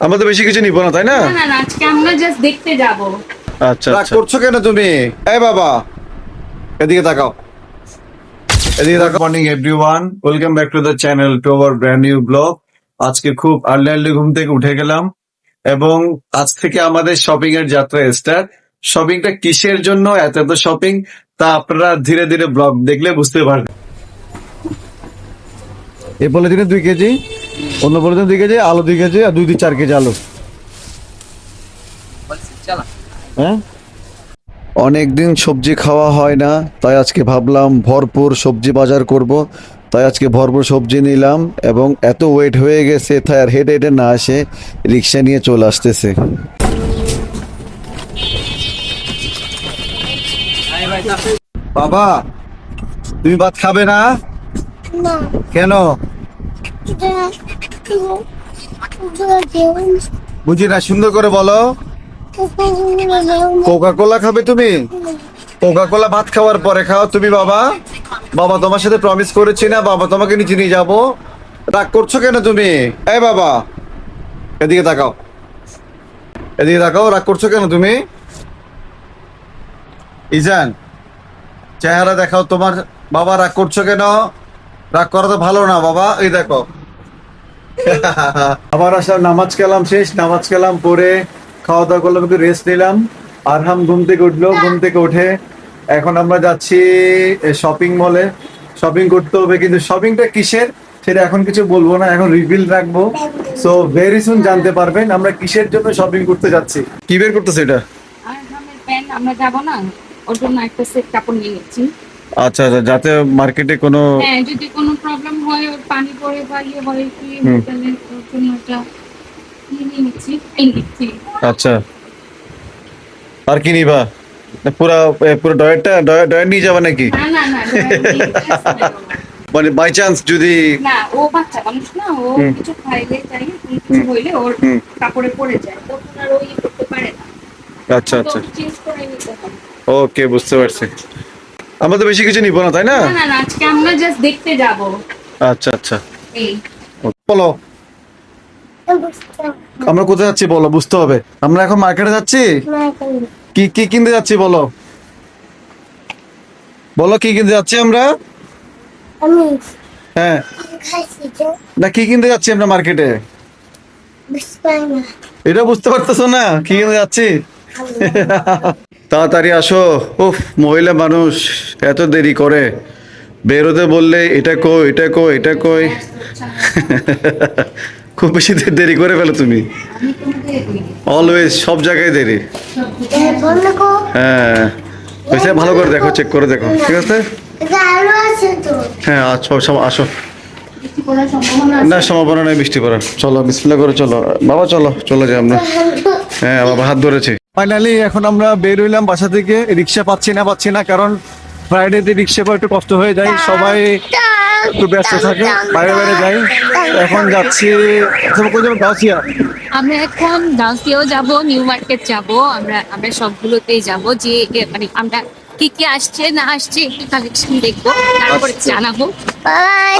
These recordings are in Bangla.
আমরা তো বেশি কিছু নিব না তাই না? না না আজকে আমরা জাস্ট দেখতে যাব। আচ্ছা রাগ আচ্ছা। করছ কেন তুমি? এই বাবা। এদিকে তাকাও। এদিকে তাকাও। Morning everyone welcome back to the channel to our brand new blog আজকে খুব আর্লি আর্লি ঘুম থেকে উঠে গেলাম এবং আজ থেকে আমাদের শপিং এর যাত্রা স্টার্ট শপিংটা কিসের জন্য? এত এত শপিং তা আপনারা ধীরে ধীরে ব্লগ দেখলে বুঝতে পারবেন। এ বলে দিনে দুই কেজি? অন্য দিনে দুই কেজি আলু দুই কেজি আর দুই দুই চার কেজি আলু। হ্যাঁ? অনেকদিন সবজি খাওয়া হয় না তাই আজকে ভাবলাম ভরপুর সবজি বাজার করব। তাই আজকে ভরপুর সবজি নিলাম এবং এত ওয়েট হয়ে গেছে তাই আর হেঁটে হেঁটে না আসে রিক্সা নিয়ে চলে আসতেছে। বাবা তুমি ভাত খাবে না? না। কেন? বুঝি না সুন্দর করে বলো। কোকা কোলা খাবে তুমি? কোকা কোলা ভাত খাওয়ার পরে খাও তুমি, বাবা। বাবা তোমার সাথে প্রমিস করেছি না, বাবা তোমাকে নিচে নিয়ে যাব। রাগ করছ কেন তুমি? এই বাবা, এদিকে তাকাও। এদিকে তাকাও, রাগ করছ কেন তুমি? ইজান, চেহারা দেখাও তোমার। বাবা, রাগ করছ কেন? রাগ করা তো ভালো না, বাবা। এই দেখো। আবার আসলাম, নামাজ কালাম শেষ, নামাজ কালাম পরে খাওয়া দাওয়া করলাম, একটু রেস্ট নিলাম। আরহাম ঘুম থেকে উঠল, ঘুম থেকে উঠে এখন আমরা যাচ্ছি শপিং মলে শপিং করতে হবে, কিন্তু শপিংটা কিসের সেটা এখন কিছু বলব না, এখন রিভিল রাখব। সো ভেরি সুন জানতে পারবেন, আমরা কিসের জন্য শপিং করতে যাচ্ছি। কি বের করতেছে এটা? আমরা যাব না, ওর জন্য একটা সেট কাপড় নিয়ে নিচ্ছি। আচ্ছা আচ্ছা যাতে মার্কেটে কোনো হ্যাঁ যদি কোনো প্রবলেম হয় পানি পড়ে বা ইয়ে হয় কি একটা ইয়ে আচ্ছা। আর কি নিবা? পুরা পুরো ডয়েটটা ডয়েট নিয়ে যাবে নাকি? না না না মানে বাই চান্স যদি না ও বাচ্চা মানুষ না ও। কিছু খাইলে চাই কিছু হইলে ওর। কাপড়ে পড়ে যায় তখন আর ও ইয়ে করতে পারে না। আচ্ছা আচ্ছা। ওকে বুঝতে পারছি। আমরা তো বেশি কিছু নিব না তাই না? না না আজকে আমরা জাস্ট দেখতে যাব। আচ্ছা আচ্ছা। এই। বলো। আমরা কোথায় যাচ্ছি বলো বুঝতে হবে। আমরা এখন মার্কেটে যাচ্ছি? কি কি কিনতে যাচ্ছি বলো? বলো কি কিনতে যাচ্ছি আমরা? আমি হ্যাঁ। না কি কিনতে যাচ্ছি আমরা মার্কেটে? এটা বুঝতে পারতেছো না কি কিনতে যাচ্ছি? তাড়াতাড়ি আসো। উফ, মহিলা মানুষ, এত দেরি করে। বেরোতে বললে, এটা কই এটা কই এটা কই? খুব বেশি দেরি করে ফেলো তুমি। অলওয়েজ সব জায়গায় দেরি। হ্যাঁ। ভালো করে দেখো চেক করে দেখো। ঠিক আছে? হ্যাঁ আসো সব আসো। না, সম্ভাবনা নেই বৃষ্টি পড়ার। চলো বিসমিল্লা করে চলো। বাবা, চলো, চলে যাই আমরা। হ্যাঁ বাবা, হাত ধরেছে। ফাইনালি এখন আমরা বের হইলাম বাসা থেকে। রিক্সা পাচ্ছি না পাচ্ছি না কারণ ফ্রাইডেতে রিক্সা পাওয়া একটু কষ্ট হয়ে যায় সবাই একটু ব্যস্ত থাকে বাইরে বাইরে যাই। এখন যাচ্ছি যাব? গাছিয়া আমরা এখন ডান্সিও যাব নিউ মার্কেট যাব আমরা আমরা সবগুলোতেই যাব যে মানে আমরা কি কি আসছে না আসছে একটু কালেকশন দেখব তারপরে জানাব।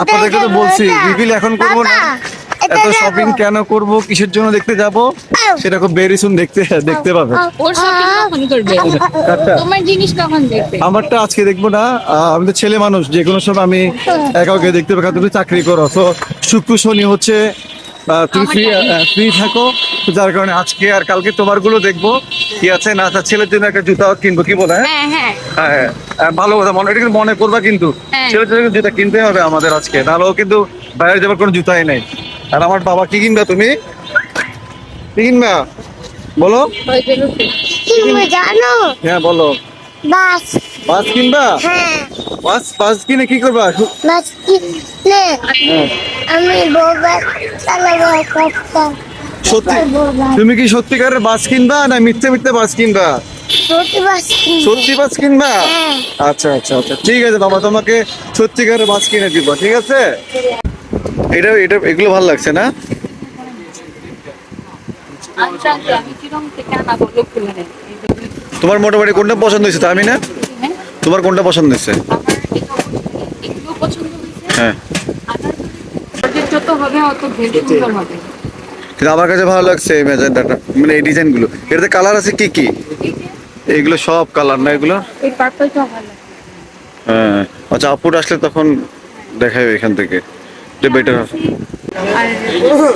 আপনাদেরকে তো বলছি রিভিল এখন করব না। এত শপিং কেন করব? কিসের জন্য দেখতে যাব? সেটা খুব বেরি শুন দেখতে দেখতে পাবে। ওর শপিং কখন করবে? তোমার জিনিস কখন দেখবে? আমারটা আজকে দেখব না। আহ, আমি তো ছেলে মানুষ যে কোনো সময় আমি একা ওকে দেখতে পাবো কারণ তুমি চাকরি করো। তো শুক্র শনি হচ্ছে আহ, তুমি ফ্রি ফ্রি থাকো। যার কারণে আজকে আর কালকে তোমারগুলো দেখব। কি আছে? না আছে ছেলের জন্য একটা জুতা কিনবো কি বলে হ্যাঁ? হ্যাঁ হ্যাঁ। হ্যাঁ, হ্যাঁ, ভালো কথা মনে এটা কিন্তু মনে করবা কিন্তু। ছেলের জন্য জুতা কিনতে হবে আমাদের আজকে। নাহলে ও কিন্তু বাইরে যাবার কোনো জুতাই নেই। আর আমার বাবা কি কিনবে তুমি? কি কিনবা? বলো। তুমি জানো? হ্যাঁ বলো। বাস। বাস কিনবা? হ্যাঁ। বাস বাস কিনে কি করবা? বাস কিনলে আমি বোবা চালাবো সত্যি? তুমি কি সত্যিকারের বাস কিনবা না মিথ্যে মিথ্যে বাস কিনবা? ছোট বাস কিনবো। সত্যি বাস কিনবা? হ্যাঁ। আচ্ছা আচ্ছা আচ্ছা। ঠিক আছে বাবা তোমাকে সত্যিকারের বাস কিনে দিব ঠিক আছে? এটা এটা এগুলো ভালো লাগছে না? আচ্ছা আচ্ছা তোমার মোটামুটি কোনটা পছন্দ হয়েছে? তা আমি না? হ্যাঁ? তোমার কোনটা পছন্দ হয়েছে? হ্যাঁ। কিন্তু আমার কাছে ভালো লাগছে এই ম্যাজেন্টাটা মানে এই ডিজাইনগুলো এটাতে কালার আছে কি কি? এগুলো সব কালার না এগুলো? এই পার্পলটা ভালো হ্যাঁ। আচ্ছা আপুর আসলে তখন দেখাবে এখান থেকে। এটা বেটার আর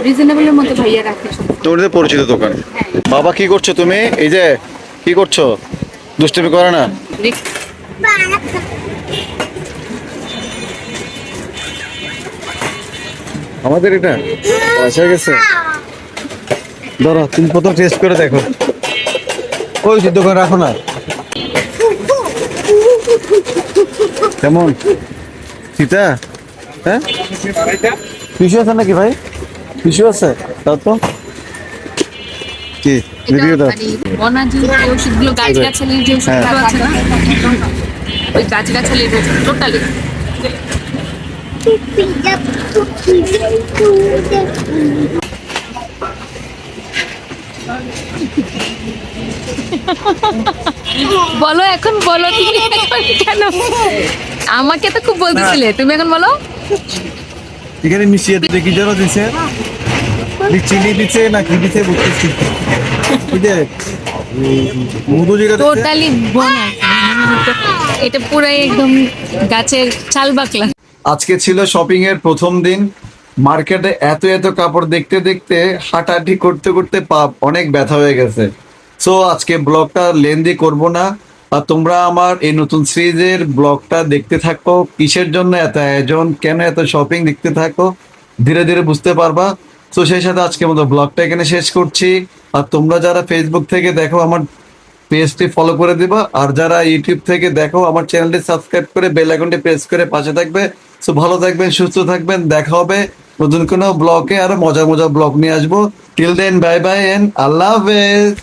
রিজনেবলের মধ্যে ভাইয়া রাখে তোমাদের পরিচিত দোকান। বাবা কি করছ তুমি? এই যে কি করছ? দুষ্টমি করে না? আমাদের এটা? পয়সা গেছে? ধরো তুমি প্রথম টেস্ট করে দেখো। ওই যে দোকান রাখো না? কেমন? সীতা? হ্যাঁ? টিস্যু আছে নাকি ভাই? টিস্যু আছে? তাও তো। কি? রিভিউ দাও। অনাজি ওষুধগুলো গাছ গাছালির যে ওষুধগুলো আছে না ওই গাছ গাছালির ওষুধ টোটালি বলো এখন বলো তুমি এখন কেন? আমাকে তো খুব বলতেছিলে। তুমি এখন বলো। এখানে মিশিয়ে দিতে কি যেন দিছে? চিনি দিছে না কি দিছে বুঝতেছি এই যে উম, মধু যেটা টোটালি বোনা এটা পুরাই একদম গাছের চাল বাকলা। আজকে ছিল শপিং এর প্রথম দিন। মার্কেটে এত এত কাপড় দেখতে দেখতে হাঁটাহাঁটি করতে করতে পাপ অনেক ব্যথা হয়ে গেছে। সো আজকে ব্লগটা লেন্দি করব না। তোমরা আমার এই নতুন সিরিজের ব্লগটা দেখতে থাকো। কিসের জন্য এত আয়োজন? কেন এত শপিং দেখতে থাকো? ধীরে ধীরে বুঝতে পারবা। তো সেই সাথে আজকে মতো ব্লগটা এখানে শেষ করছি। আর তোমরা যারা ফেসবুক থেকে দেখো, আমার পেজটি ফলো করে দিবা। আর যারা ইউটিউব থেকে দেখো, আমার চ্যানেলটি সাবস্ক্রাইব করে বেল আইকনটি প্রেস করে পাশে থাকবে। সো ভালো থাকবেন, সুস্থ থাকবেন, দেখা হবে নতুন কোনো ব্লগে। আরও মজার মজার ব্লগ নিয়ে আসব। Till then bye bye and আল্লাহ হাফেজ